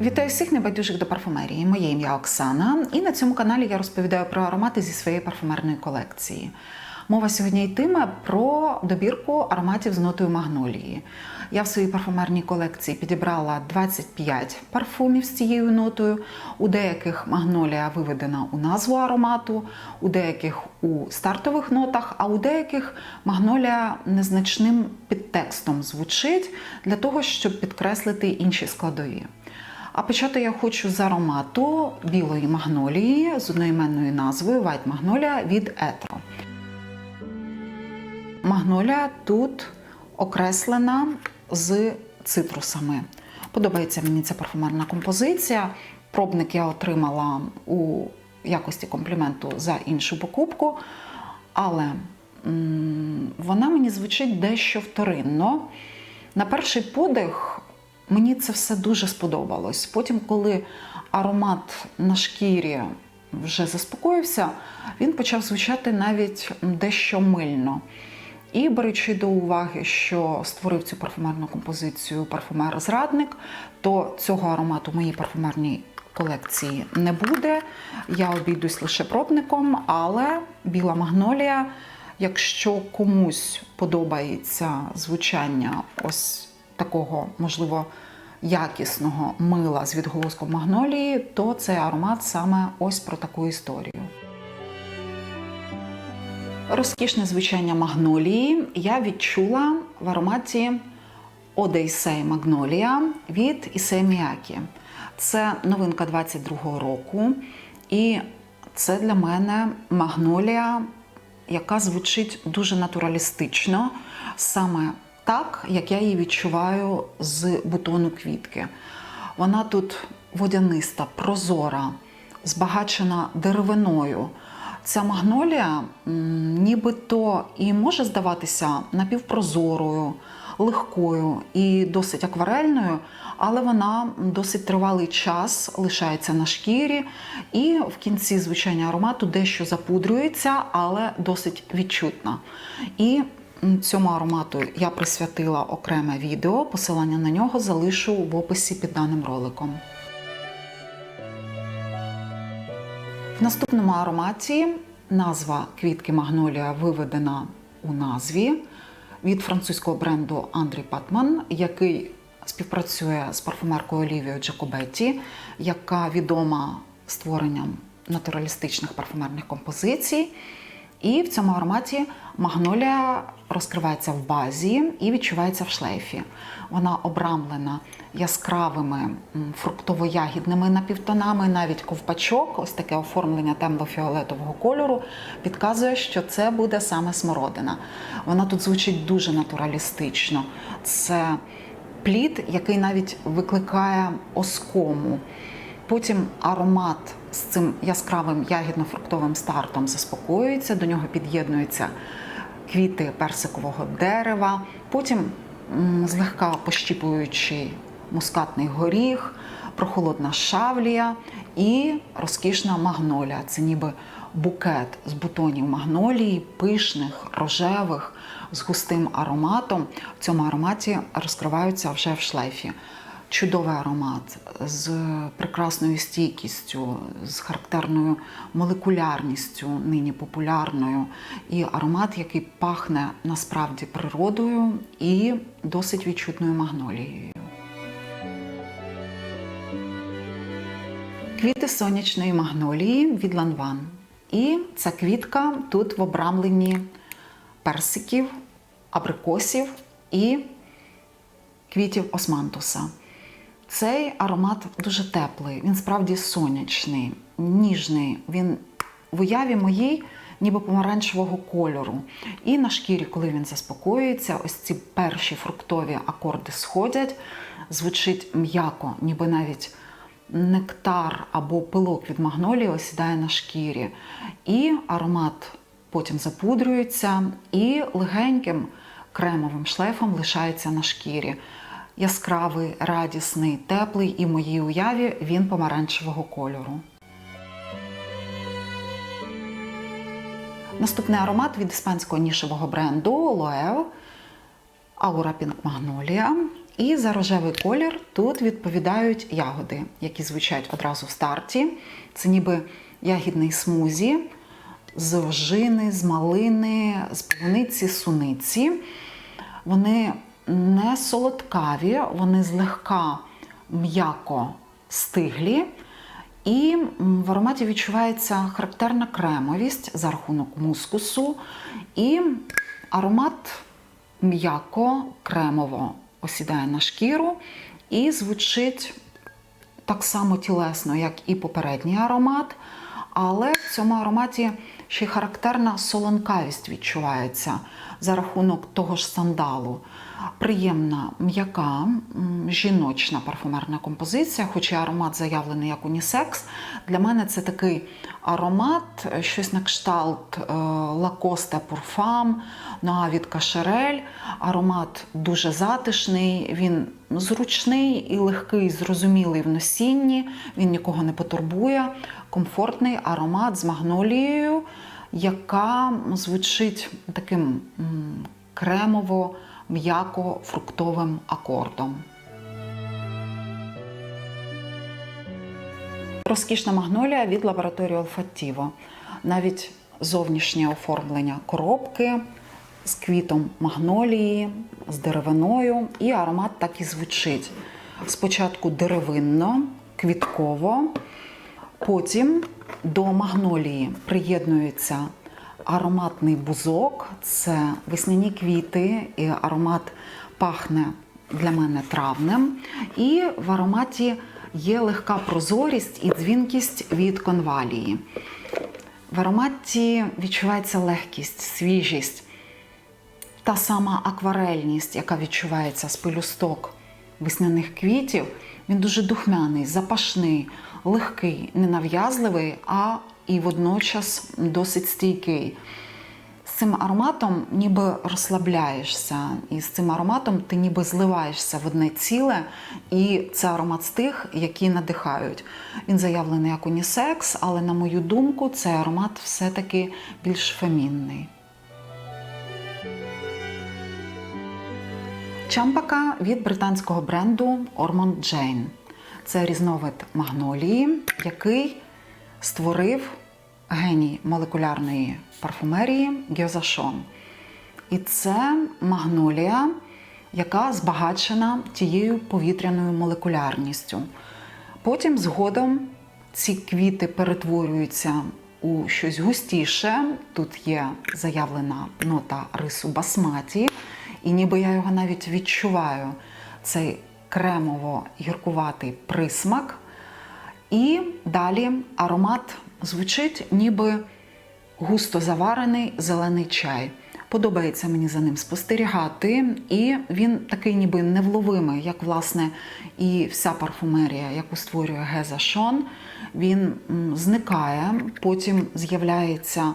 Вітаю всіх небайдужих до парфумерії. Моє ім'я Оксана, і на цьому каналі я розповідаю про аромати зі своєї парфумерної колекції. Мова сьогодні йтиме про добірку ароматів з нотою магнолії. Я в своїй парфумерній колекції підібрала 25 парфумів з цією нотою. У деяких магнолія виведена у назву аромату, у деяких у стартових нотах, а у деяких магнолія незначним підтекстом звучить для того, щоб підкреслити інші складові. А почати я хочу з аромату білої магнолії з одноіменною назвою White Magnolia від Etro. Магнолія тут окреслена з цитрусами. Подобається мені ця парфумерна композиція. Пробник я отримала у якості компліменту за іншу покупку, але м, вона мені звучить дещо вторинно. На перший подих мені це все дуже сподобалось. Потім, коли аромат на шкірі вже заспокоївся, він почав звучати навіть дещо мильно. І беручи до уваги, що створив цю парфумерну композицію парфумер-зрадник, то цього аромату в моїй парфумерній колекції не буде. Я обійдусь лише пробником, але біла магнолія, якщо комусь подобається звучання ось такого, можливо, якісного мила з відголоском магнолії, то цей аромат саме ось про таку історію. Розкішне звучання магнолії я відчула в ароматі Одейсей Магнолія від Ісей Міякі. Це новинка 22-го року, і це для мене магнолія, яка звучить дуже натуралістично, саме так, як я її відчуваю з бутону квітки. Вона тут водяниста, прозора, збагачена деревиною. Ця магнолія нібито і може здаватися напівпрозорою, легкою і досить акварельною, але вона досить тривалий час лишається на шкірі, і в кінці звучання аромату дещо запудрюється, але досить відчутна. І Цьому аромату я присвятила окреме відео. Посилання на нього залишу в описі під даним роликом. В наступному ароматі назва квітки Магнолія виведена у назві від французького бренду Андрій Патман, який співпрацює з парфумеркою Олівією Джакобетті, яка відома створенням натуралістичних парфумерних композицій. І в цьому ароматі магнолія розкривається в базі і відчувається в шлейфі. Вона обрамлена яскравими фруктово-ягідними напівтонами, навіть ковпачок, ось таке оформлення темно-фіолетового кольору, підказує, що це буде саме смородина. Вона тут звучить дуже натуралістично. Це плід, який навіть викликає оскому. Потім аромат з цим яскравим ягідно-фруктовим стартом заспокоюється, до нього під'єднуються квіти персикового дерева, потім злегка пощіпуючий мускатний горіх, прохолодна шавлія і розкішна магнолія. Це ніби букет з бутонів магнолії, пишних, рожевих, з густим ароматом. В цьому ароматі розкриваються вже в шлейфі чудовий аромат з прекрасною стійкістю, з характерною молекулярністю, нині популярною. І аромат, який пахне насправді природою і досить відчутною магнолією. Квіти сонячної магнолії від Ланван. І ця квітка тут в обрамленні персиків, абрикосів і квітів османтуса. Цей аромат дуже теплий, він справді сонячний, ніжний. Він в уяві моїй, ніби помаранчевого кольору. І на шкірі, коли він заспокоюється, ось ці перші фруктові акорди сходять, звучить м'яко, ніби навіть нектар або пилок від магнолії осідає на шкірі. І аромат потім запудрюється і легеньким кремовим шлейфом лишається на шкірі яскравий, радісний, теплий, і в моїй уяві він помаранчевого кольору. Наступний аромат від іспанського нішевого бренду Loewe Aura Pink Magnolia. І за рожевий колір тут відповідають ягоди, які звучать одразу в старті. Це ніби ягідний смузі з ожини, з малини, з полуниці, суниці. Вони не солодкаві, вони злегка м'яко стиглі. І в ароматі відчувається характерна кремовість за рахунок мускусу. І аромат м'яко, кремово осідає на шкіру і звучить так само тілесно, як і попередній аромат. Але в цьому ароматі ще й характерна солонкавість відчувається за рахунок того ж сандалу. Приємна, м'яка, жіночна парфумерна композиція, хоча аромат заявлений як унісекс. Для мене це такий аромат, е, щось на кшталт Lacoste Parfum, Noa від Кашерель. Аромат дуже затишний, він зручний і легкий, зрозумілий в носінні, він нікого не потурбує. Комфортний аромат з магнолією, яка звучить таким кремово м'яко фруктовим акордом. Розкішна магнолія від лабораторії Olfativo. Навіть зовнішнє оформлення коробки з квітом магнолії, з деревиною, і аромат так і звучить. Спочатку деревинно, квітково, потім до магнолії приєднується ароматний бузок, це весняні квіти, і аромат пахне для мене травнем. І в ароматі є легка прозорість і дзвінкість від конвалії. В ароматі відчувається легкість, свіжість, та сама акварельність, яка відчувається з пелюсток весняних квітів. Він дуже духмяний, запашний, легкий, ненав'язливий, а і водночас досить стійкий. З цим ароматом ніби розслабляєшся, і з цим ароматом ти ніби зливаєшся в одне ціле, і це аромат з тих, які надихають. Він заявлений як унісекс, але, на мою думку, цей аромат все-таки більш фемінний. Чампака від британського бренду Ormond Jane. Це різновид магнолії, який створив геній молекулярної парфумерії Гьозашон. І це магнолія, яка збагачена тією повітряною молекулярністю. Потім згодом ці квіти перетворюються у щось густіше. Тут є заявлена нота рису басматі, і ніби я його навіть відчуваю. Цей кремово-гіркуватий присмак. І далі аромат звучить, ніби густо заварений зелений чай. Подобається мені за ним спостерігати, і він такий ніби невловимий, як власне і вся парфумерія, яку створює Геза Шон. Він зникає, потім з'являється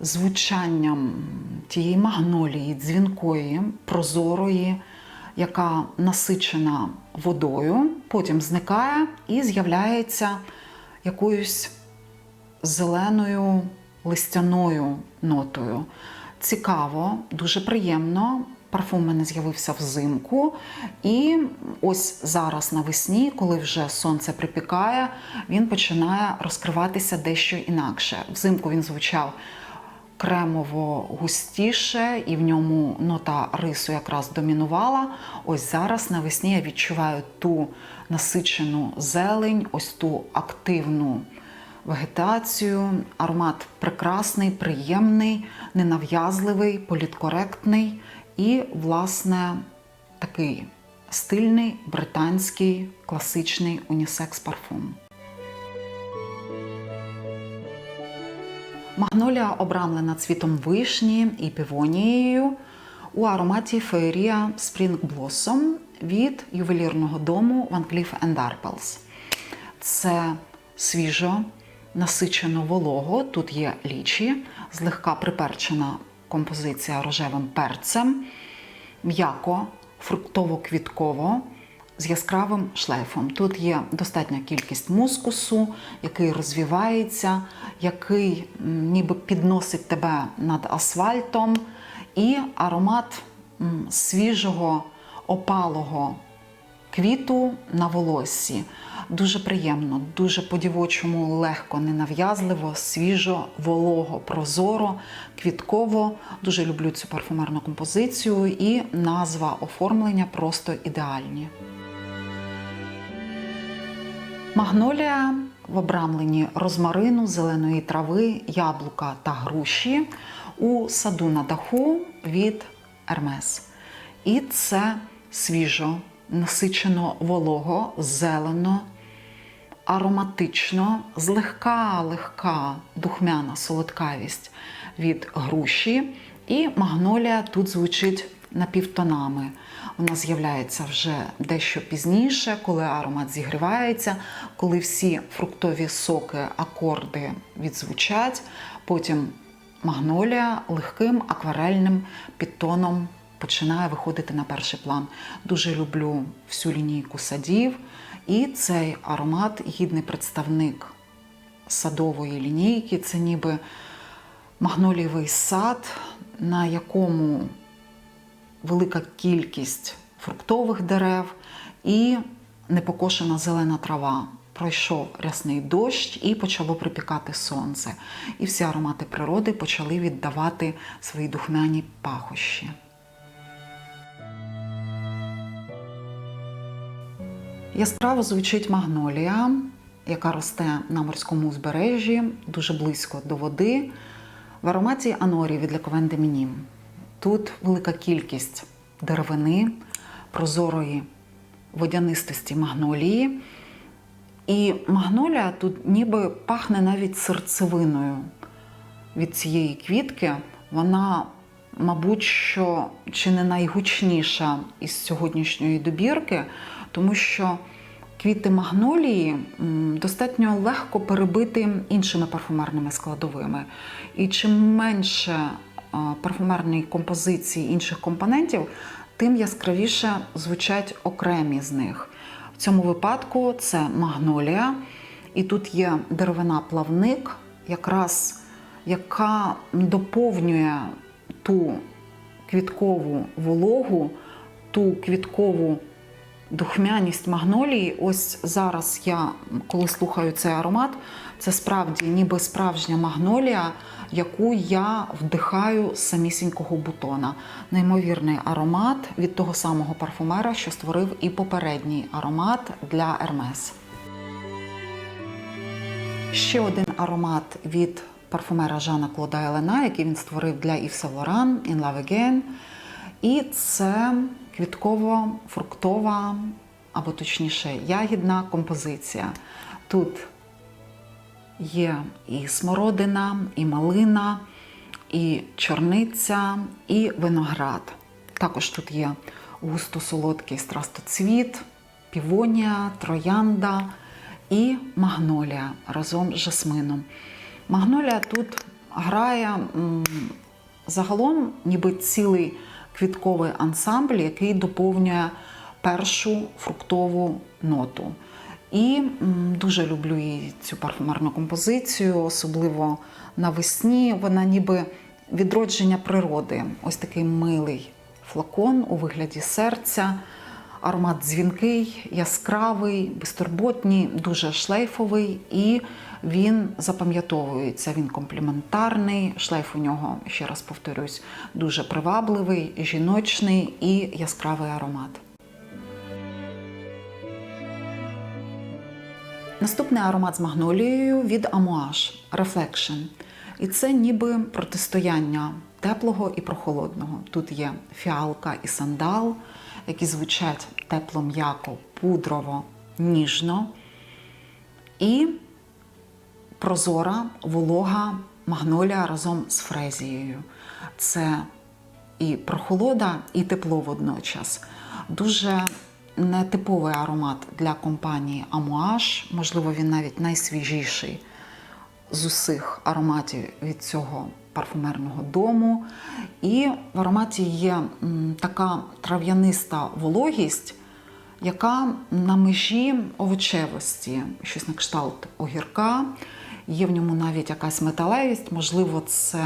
звучанням тієї магнолії, дзвінкої, прозорої, яка насичена водою, потім зникає і з'являється якоюсь зеленою листяною нотою. Цікаво, дуже приємно. Парфум у мене з'явився взимку, і ось зараз навесні, коли вже сонце припікає, він починає розкриватися дещо інакше. Взимку він звучав кремово густіше, і в ньому нота рису якраз домінувала. Ось зараз навесні я відчуваю ту насичену зелень, ось ту активну вегетацію. Аромат прекрасний, приємний, ненав'язливий, політкоректний і, власне, такий стильний британський класичний унісекс парфум. Магнолія обрамлена цвітом вишні і півонією у ароматі феєрія Spring Blossom від ювелірного дому Van Cleef Arpels. Це свіжо, насичено волого. Тут є лічі, злегка приперчена композиція рожевим перцем, м'яко, фруктово-квітково. З яскравим шлейфом. Тут є достатня кількість мускусу, який розвівається, який ніби підносить тебе над асфальтом, і аромат свіжого опалого квіту на волоссі. Дуже приємно, дуже по-дівочому легко, ненав'язливо, свіжо, волого, прозоро, квітково. Дуже люблю цю парфумерну композицію і назва оформлення просто ідеальні. Магнолія в обрамленні розмарину, зеленої трави, яблука та груші у саду на даху від Ермес. І це свіжо, насичено волого, зелено, ароматично, злегка легка духмяна солодкавість від груші. І магнолія тут звучить напівтонами. Вона з'являється вже дещо пізніше, коли аромат зігрівається, коли всі фруктові соки, акорди відзвучать. Потім магнолія легким акварельним підтоном починає виходити на перший план. Дуже люблю всю лінійку садів, і цей аромат гідний представник садової лінійки. Це ніби магнолієвий сад, на якому велика кількість фруктових дерев і непокошена зелена трава. Пройшов рясний дощ і почало припікати сонце. І всі аромати природи почали віддавати свої духмяні пахощі. Яскраво звучить магнолія, яка росте на морському узбережжі, дуже близько до води. В ароматі анорі від Лековен де Мінім. Тут велика кількість деревини, прозорої водянистості магнолії. І магнолія тут ніби пахне навіть серцевиною від цієї квітки. Вона, мабуть, що чи не найгучніша із сьогоднішньої добірки, тому що квіти магнолії достатньо легко перебити іншими парфумерними складовими. І чим менше парфумерної композиції інших компонентів, тим яскравіше звучать окремі з них. В цьому випадку це магнолія, і тут є деревина плавник, якраз яка доповнює ту квіткову вологу, ту квіткову духмяність магнолії. Ось зараз я, коли слухаю цей аромат, це справді ніби справжня магнолія, яку я вдихаю з самісінького бутона. Неймовірний аромат від того самого парфумера, що створив і попередній аромат для Hermes. Ще один аромат від парфумера Жана Клода Елена, який він створив для Yves Saint Laurent In Love Again. І це квітково-фруктова, або точніше, ягідна композиція. Тут є і смородина, і малина, і чорниця, і виноград. Також тут є густо-солодкий страстоцвіт, півонія, троянда і магнолія разом з жасмином. Магнолія тут грає загалом ніби цілий квітковий ансамбль, який доповнює першу фруктову ноту. І дуже люблю її цю парфумерну композицію, особливо навесні. Вона ніби відродження природи. Ось такий милий флакон у вигляді серця. Аромат дзвінкий, яскравий, безтурботній, дуже шлейфовий, і він запам'ятовується. Він компліментарний. Шлейф у нього, ще раз повторюсь, дуже привабливий, жіночний і яскравий аромат. Наступний аромат з магнолією від Amouage Reflection. І це ніби протистояння теплого і прохолодного. Тут є фіалка і сандал, які звучать тепло м'яко, пудрово, ніжно. І прозора, волога магнолія разом з фрезією. Це і прохолода, і тепло водночас. Дуже нетиповий аромат для компанії Amouage. Можливо, він навіть найсвіжіший з усіх ароматів від цього парфумерного дому. І в ароматі є така трав'яниста вологість, яка на межі овочевості, щось на кшталт огірка. Є в ньому навіть якась металевість, можливо, це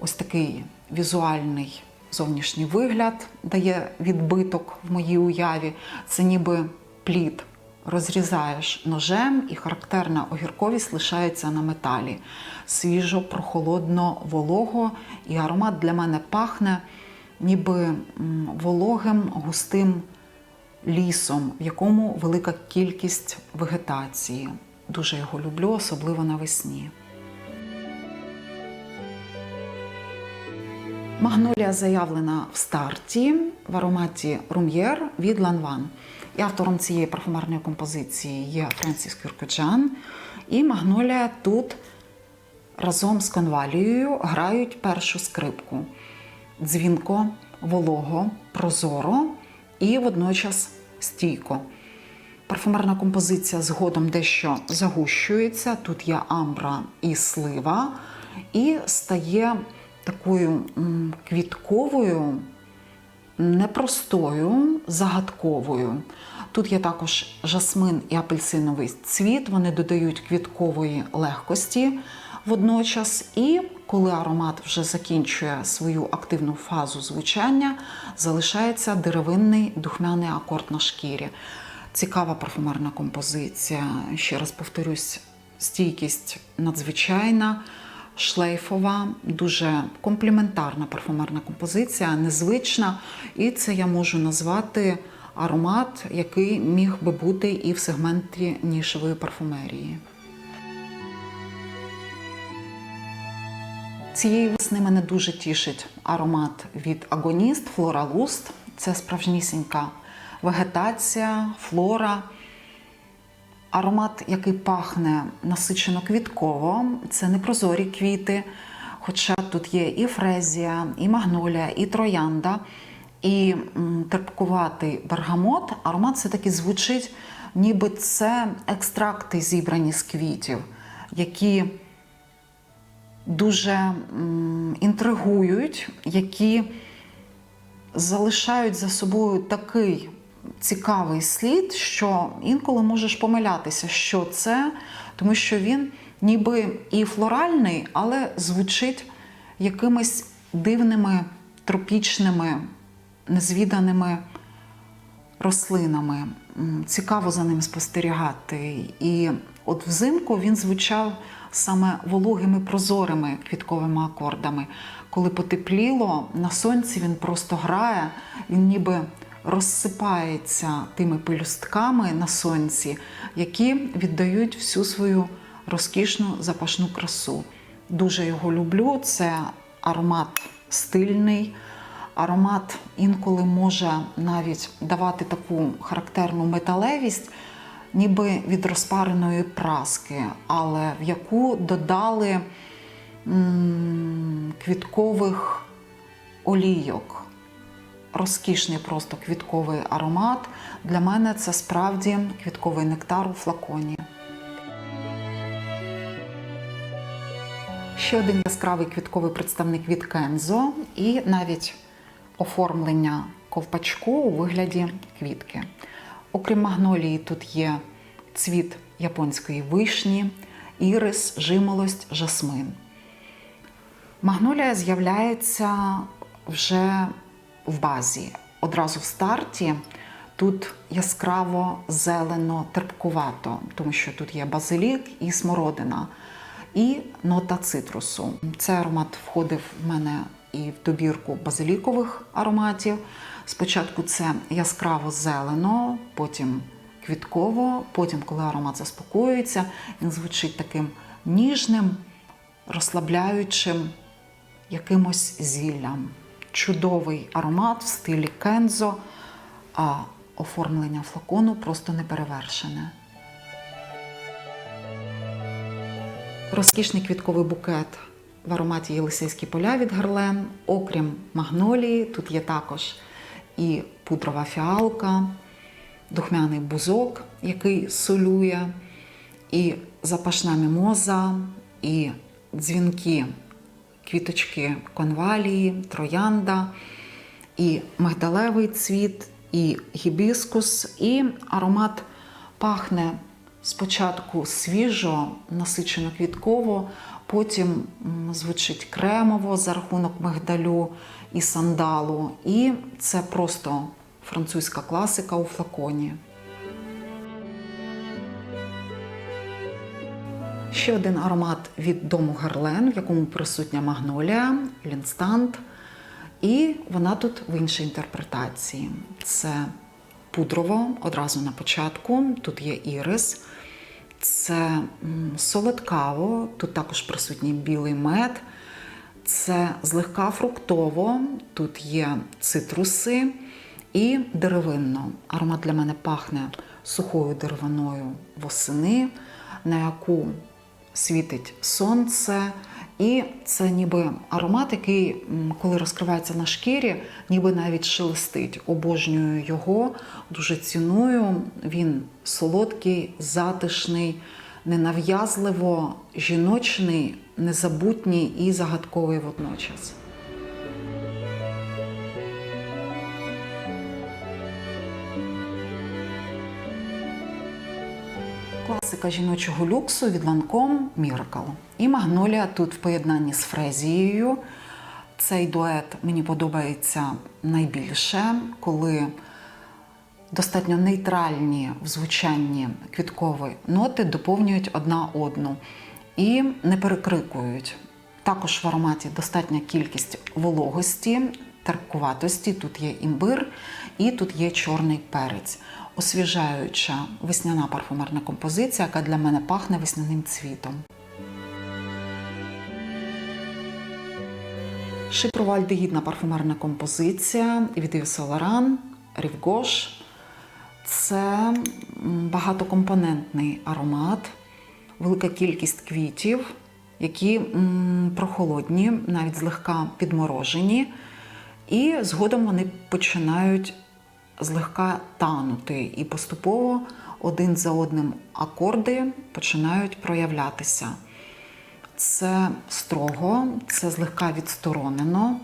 ось такий візуальний зовнішній вигляд дає відбиток в моїй уяві. Це ніби плід. Розрізаєш ножем, і характерна огірковість лишається на металі. Свіжо, прохолодно, волого, і аромат для мене пахне ніби вологим, густим лісом, в якому велика кількість вегетації. Дуже його люблю, особливо навесні. Магнолія заявлена в старті в ароматі Рум'єр від Ланван. І автором цієї парфумерної композиції є Френсіс Кюркоджан. І Магнолія тут разом з конвалією грають першу скрипку. Дзвінко, волого, прозоро і водночас стійко. Парфумерна композиція згодом дещо загущується. Тут є амбра і слива, і стає такою квітковою, непростою, загадковою. Тут є також жасмин і апельсиновий цвіт, вони додають квіткової легкості водночас. І коли аромат вже закінчує свою активну фазу звучання, залишається деревинний духмяний акорд на шкірі. Цікава парфумерна композиція. Ще раз повторюсь, стійкість надзвичайна, шлейфова, дуже компліментарна парфумерна композиція, незвична. І це я можу назвати аромат, який міг би бути і в сегменті нішевої парфумерії. Цієї весни мене дуже тішить аромат від Агоніст Флора Луст. Це справжнісінька вегетація, флора. Аромат, який пахне насичено квітково, це не прозорі квіти. Хоча тут є і фрезія, і магнолія, і троянда, і терпкуватий бергамот. Аромат все-таки звучить, ніби це екстракти, зібрані з квітів, які дуже інтригують, які залишають за собою такий цікавий слід, що інколи можеш помилятися, що це, тому що він ніби і флоральний, але звучить якимись дивними тропічними, незвіданими рослинами. Цікаво за ним спостерігати. І от взимку він звучав саме вологими прозорими квітковими акордами. Коли потепліло, на сонці він просто грає, він ніби розсипається тими пелюстками на сонці, які віддають всю свою розкішну запашну красу. Дуже його люблю. Це аромат стильний. Аромат інколи може навіть давати таку характерну металевість, ніби від розпареної праски, але в яку додали м, квіткових олійок. Розкішний просто квітковий аромат. Для мене це справді квітковий нектар у флаконі. Ще один яскравий квітковий представник від Кензо і навіть оформлення ковпачку у вигляді квітки. Окрім магнолії, тут є цвіт японської вишні, ірис, жимолость, жасмин. Магнолія з'являється вже в базі. Одразу в старті тут яскраво зелено, терпкувато, тому що тут є базилік і смородина, і нота цитрусу. Цей аромат входив в мене і в добірку базилікових ароматів. Спочатку це яскраво зелено, потім квітково, потім, коли аромат заспокоюється, він звучить таким ніжним, розслабляючим якимось зіллям. Чудовий аромат в стилі кензо, а оформлення флакону просто неперевершене. Розкішний квітковий букет в ароматі Єлисейські поля від Герлен. Окрім магнолії, тут є також і пудрова фіалка, духмяний бузок, який солює, і запашна мімоза, і дзвінки квіточки конвалії, троянда, і мигдалевий цвіт, і гібіскус, і аромат пахне спочатку свіжо, насичено квітково, Потім звучить кремово за рахунок мигдалю і сандалу. І це просто французька класика у флаконі. Ще один аромат від дому Герлен, в якому присутня магнолія, лінстант. І вона тут в іншій інтерпретації. Це пудрово одразу на початку. Тут є ірис. Це солодкаво, тут також присутній білий мед. Це злегка фруктово, тут є цитруси і деревинно. Аромат для мене пахне сухою деревиною восени, на яку світить сонце. І це ніби аромат, який, коли розкривається на шкірі, ніби навіть шелестить. Обожнюю його, дуже ціную. Він солодкий, затишний, ненав'язливо жіночний, незабутній і загадковий водночас. Класика жіночого люксу від Lancome Miracle. І магнолія тут в поєднанні з фрезією. Цей дует мені подобається найбільше, коли достатньо нейтральні в звучанні квіткові ноти доповнюють одна одну і не перекрикують. Також в ароматі достатня кількість вологості, терпкуватості. Тут є імбир і тут є чорний перець. Освіжаюча весняна парфумерна композиція, яка для мене пахне весняним цвітом. Шипровальдегідна парфумерна композиція від Yves Saint Laurent. Це багатокомпонентний аромат, велика кількість квітів, які прохолодні, навіть злегка підморожені. І згодом вони починають злегка танути, і поступово один за одним акорди починають проявлятися. Це строго, це злегка відсторонено,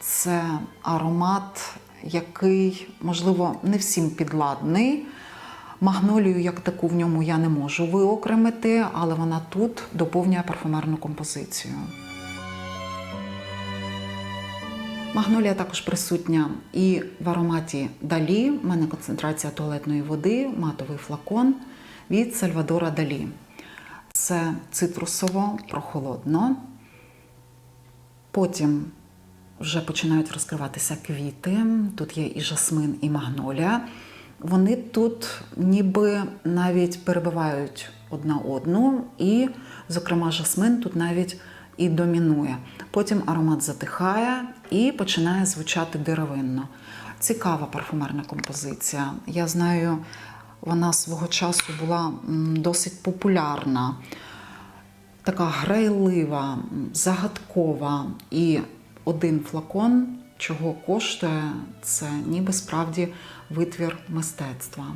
це аромат, який, можливо, не всім підладний. Магнолію, як таку, в ньому я не можу виокремити, але вона тут доповнює парфумерну композицію. Магнолія також присутня і в ароматі Далі. У мене концентрація туалетної води, матовий флакон від Сальвадора Далі. Це цитрусово прохолодно. Потім вже починають розкриватися квіти. Тут є і жасмин, і магнолія. Вони тут ніби навіть перебивають одна одну, і, зокрема, жасмин тут навіть і домінує. Потім аромат затихає і починає звучати деревинно. Цікава парфумерна композиція. Я знаю, вона свого часу була досить популярна, така грайлива, загадкова. І один флакон, чого коштує, це ніби справді витвір мистецтва.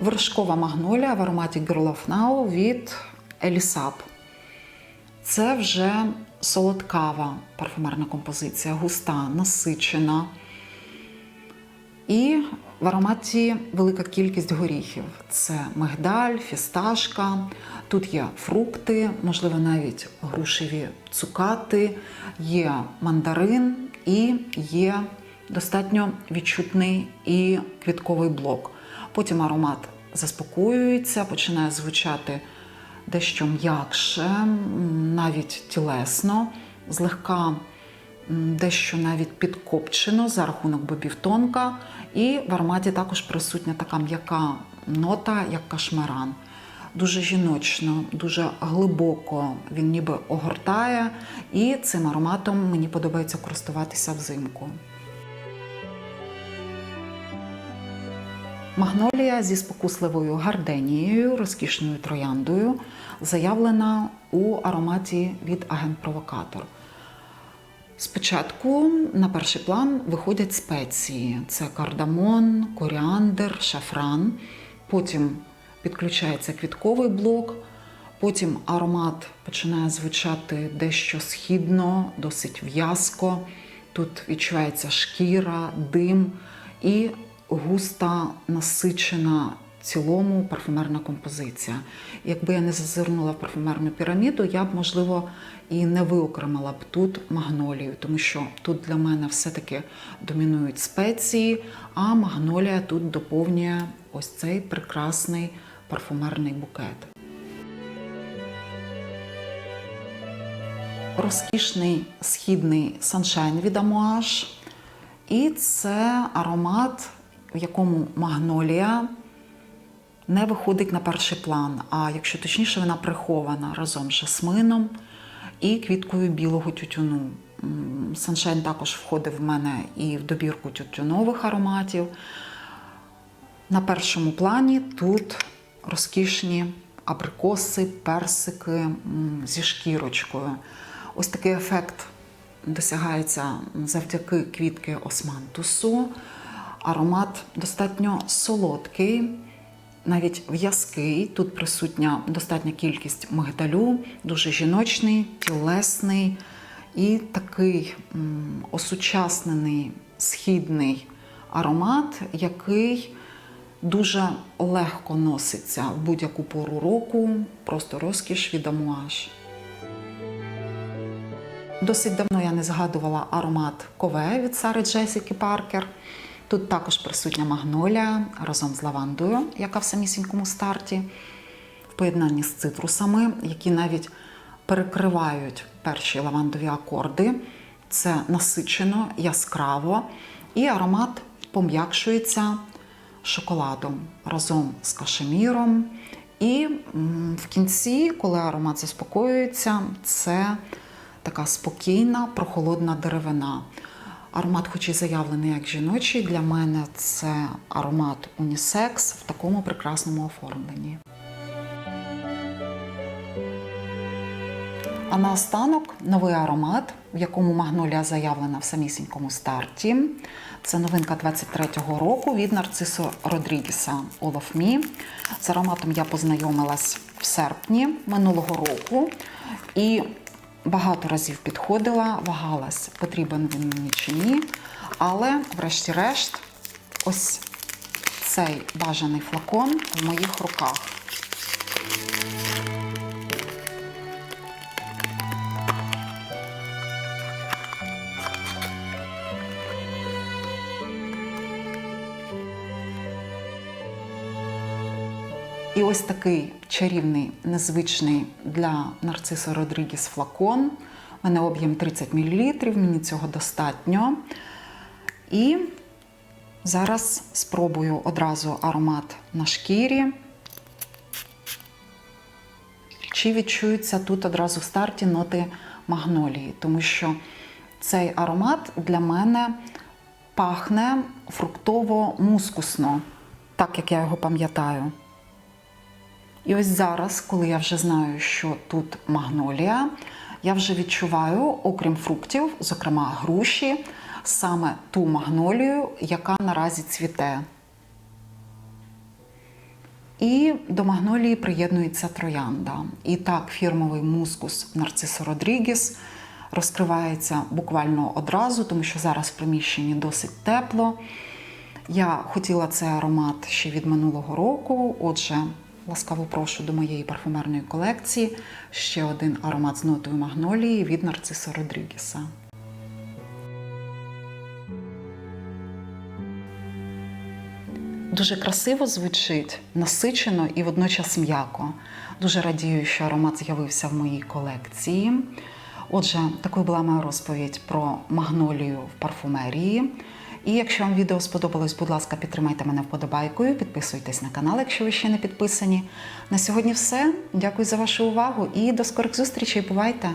Вершкова магнолія в ароматі Girl of Now від Елісап. Це вже солодкава парфумерна композиція, густа, насичена. І в ароматі велика кількість горіхів. Це мигдаль, фісташка. Тут є фрукти, можливо, навіть грушеві цукати, є мандарин і є достатньо відчутний і квітковий блок. Потім аромат заспокоюється, починає звучати дещо м'якше, навіть тілесно, злегка дещо навіть підкопчено за рахунок бобів тонка. І в ароматі також присутня така м'яка нота, як кашмаран. Дуже жіночно, дуже глибоко він ніби огортає, і цим ароматом мені подобається користуватися взимку. Магнолія зі спокусливою гарденією, розкішною трояндою, заявлена у ароматі від агент-провокатор. Спочатку на перший план виходять спеції: це кардамон, коріандр, шафран. Потім підключається квітковий блок. Потім аромат починає звучати дещо східно, досить в'язко. Тут відчувається шкіра, дим і густа насичена цілому парфумерна композиція. Якби я не зазирнула в парфумерну піраміду, я б, можливо, і не виокремила б тут магнолію, тому що тут для мене все-таки домінують спеції, а магнолія тут доповнює ось цей прекрасний парфумерний букет. Розкішний східний саншайн від Амуаж. І це аромат, в якому магнолія не виходить на перший план, а якщо точніше, вона прихована разом з жасмином і квіткою білого тютюну. Саншайн також входив в мене і в добірку тютюнових ароматів. На першому плані тут розкішні абрикоси, персики зі шкірочкою. Ось такий ефект досягається завдяки квітки османтусу. Аромат достатньо солодкий, навіть в'язкий. Тут присутня достатня кількість мигдалю, дуже жіночний, тілесний і такий осучаснений східний аромат, який дуже легко носиться в будь-яку пору року, просто розкіш від амуаж. Досить давно я не згадувала аромат кове від Сари Джесіки Паркер. Тут також присутня магнолія разом з лавандою, яка в самісінькому старті, в поєднанні з цитрусами, які навіть перекривають перші лавандові акорди. Це насичено, яскраво, і аромат пом'якшується шоколадом разом з кашеміром. І в кінці, коли аромат заспокоюється, це така спокійна, прохолодна деревина. Аромат, хоч і заявлений як жіночий, для мене це аромат унісекс в такому прекрасному оформленні. А наостанок новий аромат, в якому магнолія заявлена в самісінькому старті. Це новинка 23-го року від Нарцисо Родрігіса of Me. З ароматом я познайомилась в серпні минулого року і багато разів підходила, вагалась, потрібен він мені чи ні. Але, врешті-решт, ось цей бажаний флакон в моїх руках. І ось такий чарівний, незвичний для Нарциса Родрігіс флакон. У мене об'єм 30 мл, мені цього достатньо. І зараз спробую одразу аромат на шкірі. Чи відчуються тут одразу в старті ноти магнолії, тому що цей аромат для мене пахне фруктово-мускусно, так як я його пам'ятаю. І ось зараз, коли я вже знаю, що тут магнолія, я вже відчуваю, окрім фруктів, зокрема груші, саме ту магнолію, яка наразі цвіте. І до магнолії приєднується троянда. І так, фірмовий мускус Нарцисо Родрігіс розкривається буквально одразу, тому що зараз в приміщенні досить тепло. Я хотіла цей аромат ще від минулого року. Отже, ласкаво прошу до моєї парфумерної колекції ще один аромат з нотою магнолії від Нарцисо Родрігіса. Дуже красиво звучить, насичено і водночас м'яко. Дуже радію, що аромат з'явився в моїй колекції. Отже, такою була моя розповідь про магнолію в парфумерії. І якщо вам відео сподобалось, будь ласка, підтримайте мене вподобайкою, підписуйтесь на канал, якщо ви ще не підписані. На сьогодні все. Дякую за вашу увагу і до скорих зустрічей. Бувайте!